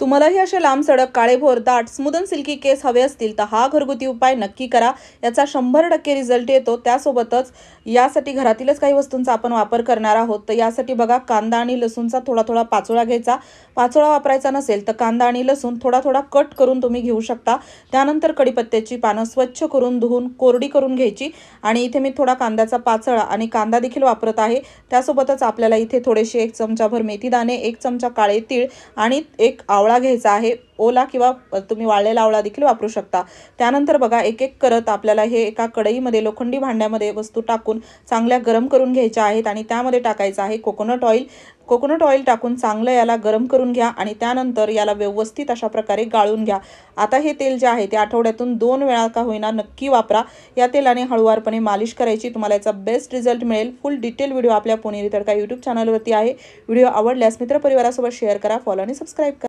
तुम्हालाही असे लांब सडक काळेभोर दाट स्मुदन सिल्की केस हवे असतील तर हा घरगुती उपाय नक्की करा. याचा शंभर टक्के रिझल्ट येतो. त्यासोबतच यासाठी घरातीलच काही वस्तूंचा आपण वापर करणार आहोत. तर यासाठी बघा कांदा आणि लसूणचा थोडा थोडा पाचोळा घ्यायचा. पाचोळा वापरायचा नसेल तर कांदा आणि लसूण थोडा थोडा कट करून तुम्ही घेऊ शकता. त्यानंतर कडीपत्त्याची पानं स्वच्छ करून धुवून कोरडी करून घ्यायची. आणि इथे मी थोडा कांद्याचा पाचळा आणि कांदा देखील वापरत आहे. त्यासोबतच आपल्याला इथे थोडेसे एक चमचाभर मेथीदाणे एक चमचा काळे तीळ आणि एक आवळा घ्यायचा आहे. ओला किंवा तुम्ही वाळलेला आवळा देखील वापरू शकता. त्यानंतर बघा एक एक करत आपल्याला हे एका कढईमध्ये लोखंडी भांड्यामध्ये वस्तू टाकून चांगल्या गरम करून घ्यायच्या आहेत आणि त्यामध्ये टाकायचं आहे कोकोनट ऑइल. कोकोनट ऑइल टाकून चांगलं याला गरम करून घ्या आणि त्यानंतर याला व्यवस्थित अशा प्रकारे गाळून घ्या. आता हे तेल जे आहे ते आठवड्यातून दोन वेळा का होईना नक्की वापरा. या तेलाने हळूवारपणे मालिश करायची तुम्हाला याचा बेस्ट रिझल्ट मिळेल. फुल डिटेल व्हिडिओ आपल्या पुणेरी तडका यूट्यूब चॅनलवरती आहे. व्हिडिओ आवडल्यास मित्रपरिवारासोबत शेअर करा फॉलो आणि सबस्क्राईब करा.